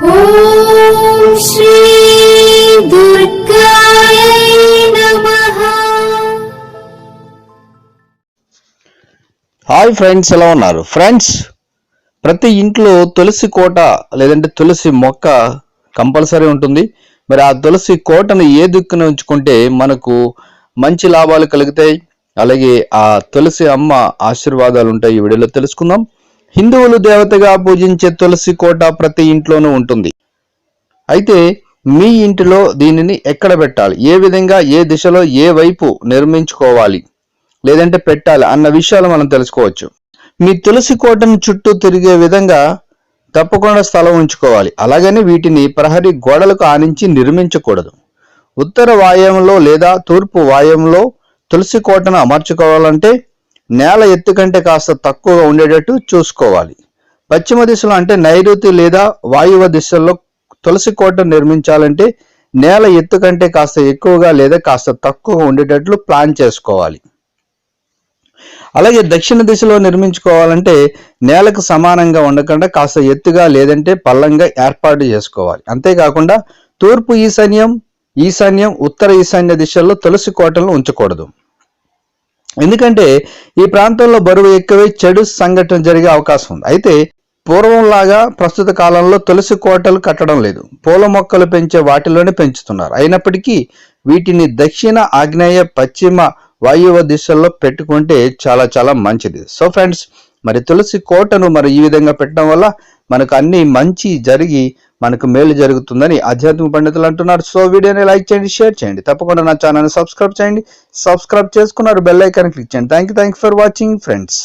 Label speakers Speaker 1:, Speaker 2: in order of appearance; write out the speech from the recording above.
Speaker 1: Hi friends ఎలా ఉన్నారు? Friends ప్రతి ఇంట్లో తులసి కోట లేదంటే తులసి మొక్క కంపల్సరీ ఉంటుంది. మరి ఆ తులసి కోటను ఏ దిక్కున ఉంచుకుంటే మనకు మంచి లాభాలు కలుగుతాయి? అలాగే ఆ తులసి అమ్మ ఆశీర్వాదాలు ఉంటాయి ఈ వీడియోలో తెలుసుకుందాం. హిందువులు దేవతగా పూజించే తులసి కోట ప్రతి ఇంట్లోనూ ఉంటుంది. అయితే మీ ఇంటిలో దీనిని ఎక్కడ పెట్టాలి? ఏ విధంగా ఏ దిశలో ఏ వైపు నిర్మించుకోవాలి? లేదంటే పెట్టాలి అన్న విషయాలు మనం తెలుసుకోవచ్చు. మీ తులసి కోటను చుట్టూ తిరిగే విధంగా తప్పకుండా స్థలం ఉంచుకోవాలి. అలాగని వీటిని ప్రహరీ గోడలకు ఆనించి నిర్మించకూడదు. ఉత్తర వాయంలో లేదా తూర్పు వాయంలో తులసి కోటను అమర్చుకోవాలంటే నేల ఎత్తు కంటే కాస్త తక్కువగా ఉండేటట్టు చూసుకోవాలి. పశ్చిమ దిశలో అంటే నైరుతి లేదా వాయువ దిశల్లో తులసి కోట నిర్మించాలంటే నేల ఎత్తు కంటే కాస్త ఎక్కువగా లేదా కాస్త తక్కువగా ఉండేటట్లు ప్లాన్ చేసుకోవాలి. అలాగే దక్షిణ దిశలో నిర్మించుకోవాలంటే నేలకు సమానంగా ఉండకుండా కాస్త ఎత్తుగా లేదంటే పల్లంగా ఏర్పాటు చేసుకోవాలి. అంతేకాకుండా తూర్పు ఈశాన్యం ఈశాన్యం ఉత్తర ఈశాన్య దిశల్లో తులసి కోటలను ఉంచకూడదు. ఎందుకంటే ఈ ప్రాంతంలో బరువు ఎక్కువై చెడు సంఘటన జరిగే అవకాశం ఉంది. అయితే పూర్వంలాగా ప్రస్తుత కాలంలో తులసి కోటలు కట్టడం లేదు. పూల మొక్కలు పెంచే వాటిలోనే పెంచుతున్నారు. అయినప్పటికీ వీటిని దక్షిణ ఆగ్నేయ పశ్చిమ వాయువ దిశల్లో పెట్టుకుంటే చాలా చాలా మంచిది. సో ఫ్రెండ్స్ మరి తులసి కోటను మరి ఈ విధంగా పెట్టడం వల్ల మనకు అన్ని మంచి జరిగి మనకు మేలు జరుగుతుందని ఆధ్యాత్మిక పండితులు అంటున్నారు. సో వీడియోని లైక్ చేయండి షేర్ చేయండి. తప్పకుండా నా ఛానల్ని సబ్స్క్రైబ్ చేయండి. సబ్స్క్రైబ్ చేసుకున్నారు బెల్ ఐకాన్ క్లిక్ చేయండి. Thank you thank for watching friends